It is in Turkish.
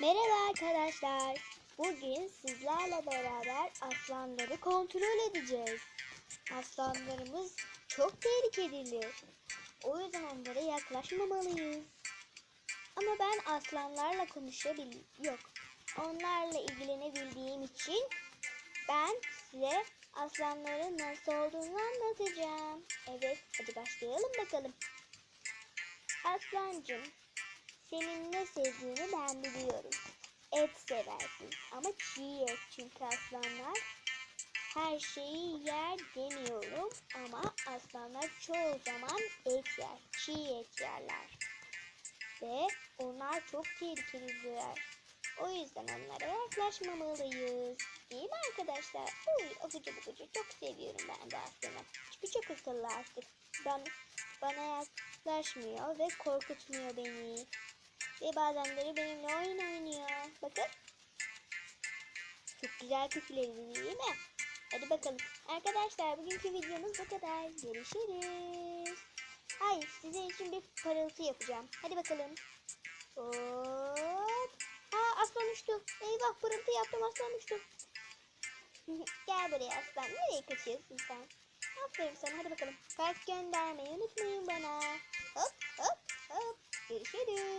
Merhaba arkadaşlar. Bugün sizlerle beraber aslanları kontrol edeceğiz. Aslanlarımız çok tehlikeli. O yüzden onlara yaklaşmamalıyız. Ama ben aslanlarla konuşabil yok. Onlarla ilgilenebildiğim için ben size aslanların nasıl olduğunu anlatacağım. Evet, hadi başlayalım bakalım. Aslancım, senin ne sevdiğini ben biliyorum. Et seversin ama çiğ et çünkü aslanlar her şeyi yer demiyorum ama aslanlar çoğu zaman et yer, çiğ et yerler. Ve onlar çok tehlikelidirler. O yüzden onlara yaklaşmamalıyız. Değil mi arkadaşlar? Uy, abucu bugucu çok seviyorum ben de aslanı. Çünkü çok akıllı artık. Ben, bana yaklaşmıyor ve korkutmuyor beni. Ve bazenleri benimle oyun oynuyor. Bakın. Çok güzel küfürleri değil mi? Hadi bakalım. Arkadaşlar bugünkü videomuz bu kadar. Görüşürüz. Ay size için bir parıltı yapacağım. Hadi bakalım. Hop. Aa aslan uçtu. Eyvah pırıltı yaptım aslan uçtu. Gel buraya aslan. Nereye kaçıyorsun sen? Aferin sana hadi bakalım. Kalp göndermeyi unutmayın bana. Hop hop hop. Görüşürüz.